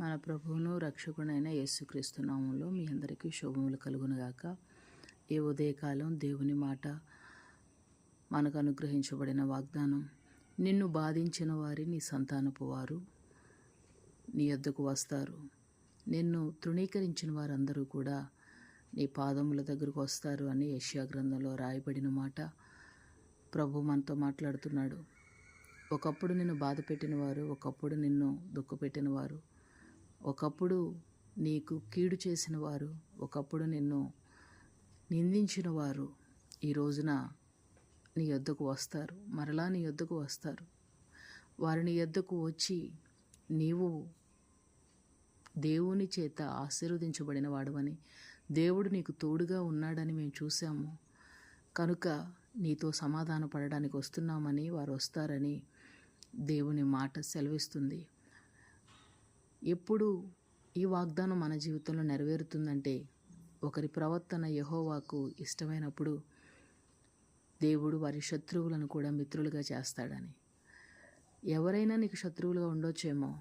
మన ప్రభువును రక్షకుడైన యేసుక్రీస్తు నామంలో మీ అందరికీ శుభములు కలుగునుగాక. ఈ ఉదయకాలం దేవుని మాట మనకు అనుగ్రహించబడిన వాగ్దానం నిన్ను బాధించిన వారి నీ సంతానపు వారు నీ యొద్దకు వస్తారు. నిన్ను తృణీకరించిన వారందరూ కూడా నీ పాదముల దగ్గరకు వస్తారు అని యష్యా గ్రంథంలో రాయబడిన మాట ప్రభు మనతో మాట్లాడుతున్నాడు. ఒకప్పుడు నిన్ను బాధ పెట్టిన వారు ఒకప్పుడు నిన్ను దుఃఖపెట్టిన వారు ఒకప్పుడు నీకు కీడు చేసిన వారు ఒకప్పుడు నిన్ను నిందించిన వారు ఈ రోజున నీ యొద్దకు వస్తారు. మరలా నీ యొద్దకు వస్తారు. వారు నీ యొద్దకు వచ్చి నీవు దేవుని చేత ఆశీర్వదించబడిన వాడవని దేవుడు నీకు తోడుగా ఉన్నాడని మేము చూసాము కనుక నీతో సమాధాన పడడానికి వస్తున్నామని వారు వస్తారని దేవుని మాట సెలవిస్తుంది. ఎప్పుడు ఈ వాగ్దానం మన జీవితంలో నెరవేరుతుందంటే ఒకరి ప్రవర్తన యహోవాకు ఇష్టమైనప్పుడు దేవుడు వారి శత్రువులను కూడా మిత్రులుగా చేస్తాడని. ఎవరైనా నీకు శత్రువులుగా ఉండొచ్చేమో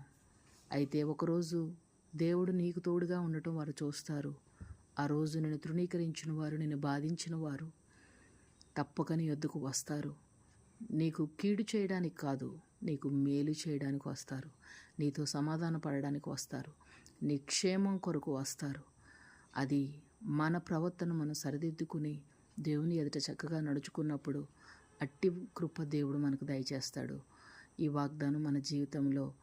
అయితే ఒకరోజు దేవుడు నీకు తోడుగా ఉండటం వారు చూస్తారు. ఆ రోజు నేను తృణీకరించిన వారు నేను బాధించిన వారు తప్పక నీ వద్దకు వస్తారు. నీకు కీడు చేయడానికి కాదు నీకు మేలు చేయడానికి వస్తారు. నీతో సమాధాన పడడానికి వస్తారు. నీ క్షేమం కొరకు వస్తారు. అది మన ప్రవర్తన మనం సరిదిద్దుకుని దేవుని ఎదుట చక్కగా నడుచుకున్నప్పుడు అట్టి కృప దేవుడు మనకు దయచేస్తాడు. ఈ వాగ్దానం మన జీవితంలో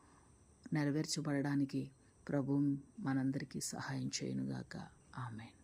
నెరవేర్చబడడానికి ప్రభు మనందరికీ సహాయం చేయనుగాక. ఆమెన్.